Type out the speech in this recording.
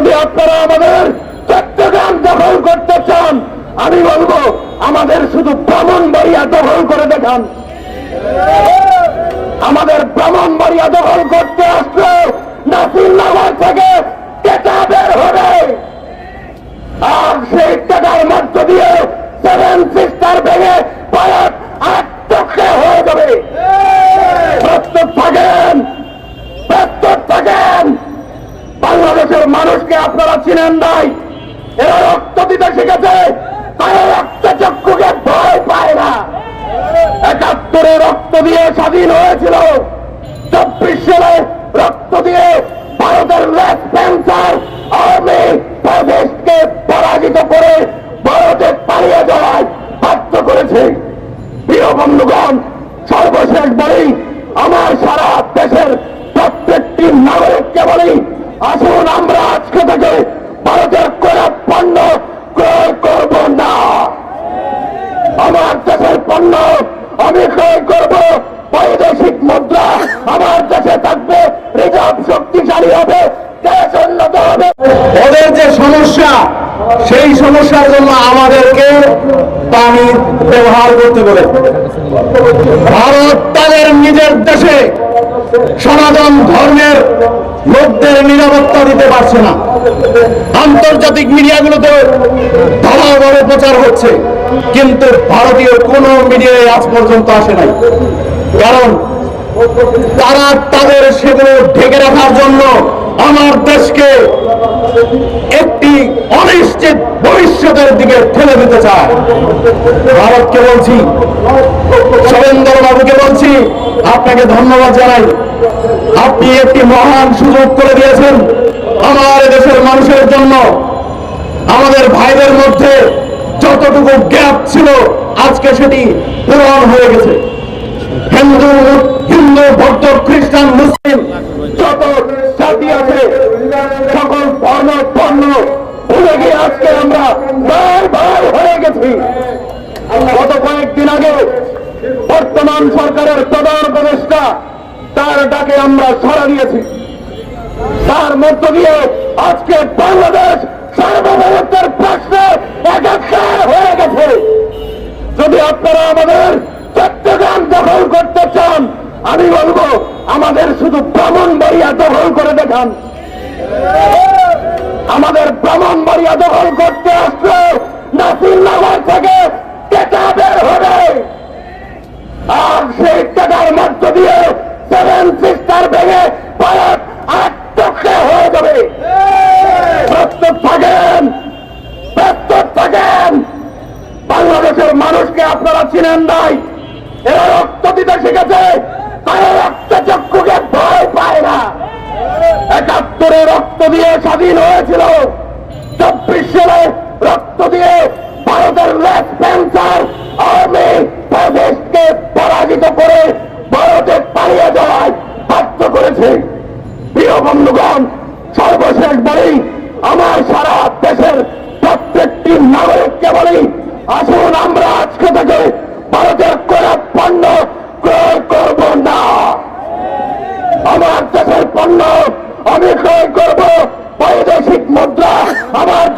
যদি আপনারা আমাদের চট্টগ্রাম দখল করতে চান, আমি বলব, আমাদের শুধু ব্রাহ্মণ বাড়িয়া দখল করে দেখান। আমাদের ব্রাহ্মণ বাড়িয়া দখল করতে আসলে নাসিরনগর থেকে টেকা বের হবে আর সেই টাকার মধ্য দিয়ে সেভেন সিস্টার ভেঙে পায়াত আত্মক্ষে হয়ে যাবে প্রস্তুত থাকেন প্রস্তুত থাকেন মানুষকে আপনারা চিনেন নাই? এরা রক্ত দিতে শিখেছে, তারা রক্ত চক্ষুকে ভয় পায় না। একাত্তরে রক্ত দিয়ে স্বাধীন হয়েছিল। চব্বিশ সালে রক্ত দিয়ে ভারতের লেফ প্যান্সার আর্মি প্রদেশকে পরাজিত করে ভারতে পালিয়ে যাওয়ায় বাধ্য করেছে। প্রিয় বন্ধুগণ, সর্বশেষ বলি, আমার সারা দেশের প্রত্যেকটি নাগরিককে বলি আসুন, আমরা আজকে থেকে ভারতের কোনো পণ্য ক্রয় করব না। আমার দেশের পণ্য আমি ক্রয় করব, বৈদেশিক মুদ্রা আমার দেশে থাকবে, রিজার্ভ শক্তিশালী হবে, দেশ উন্নত হবে। ওদের যে সমস্যা, সেই সমস্যার জন্য আমাদেরকে পানি ব্যবহার করতে বলে। ভারত তাদের নিজের দেশে সনাতন ধর্মের লোকদের নিরাপত্তা দিতে পারছে না। আন্তর্জাতিক মিডিয়াগুলোতে বড় প্রচার হচ্ছে, কিন্তু ভারতীয় কোন মিডিয়ায় আজ পর্যন্ত আসে নাই। কারণ তারা তাদের সেগুলো ঢেকে রাখার জন্য আমার দেশকে একটি অনিশ্চিত ভবিষ্যতের দিকে ঠেলে দিতে চায়। ভারতকে বলছি সবেন্দ্র বাবুকে বলছি, আপনাকে ধন্যবাদ জানাই। আপনি একটি মহান সুযোগ করে দিয়েছেন আমার দেশের মানুষের জন্য। আমাদের ভাইদের মধ্যে যতটুকু গ্যাপ ছিল, আজকে সেটি পূরণ হয়ে গেছে। হিন্দু হিন্দু আমরা ভাই হয়ে গেছি। গত কয়েকদিন আগে বর্তমান সরকারের প্রধান উপদেষ্টা তার ডাকে আমরা সাড়া দিয়েছি। তার মধ্য দিয়ে আজকে বাংলাদেশ সার্বভৌমত্বের প্রশ্নে একাকার হয়ে গেছে। যদি আপনারা আমাদের চট্টগ্রাম দখল করতে চান, আমি বলব, আমাদের শুধু ব্রাহ্মণবাড়িয়া দখল করে দেখান। আমাদের ব্রাহ্মণবাড়িয়া দখল করতে আসলে নাসিরনগর থেকে টেকা বের হবে। আর সেই টাকার মধ্য দিয়ে সেভেন সিস্টার ভেঙে ভারত আত্মক্ষে হয়ে যাবে। প্রস্তুত থাকেন প্রস্তুত থাকেন। বাংলাদেশের মানুষকে আপনারা চিনেন নাই, এরা রক্ত দিতে শিখেছে। রক্ত দিয়ে স্বাধীন হয়েছিল। চব্বিশ সালে রক্ত দিয়ে ভারতের রেড ফ্যান্সার আর্মি প্রদেশকে পরাজিত করে ভারতে পালিয়ে যাওয়ায় বাধ্য করেছে। প্রিয় বন্ধুগণ, সর্বশেষ বলি, আমার সারা দেশের প্রত্যেকটি নাগরিককে বলি, আসুন আমরা মুসলমানরা আমার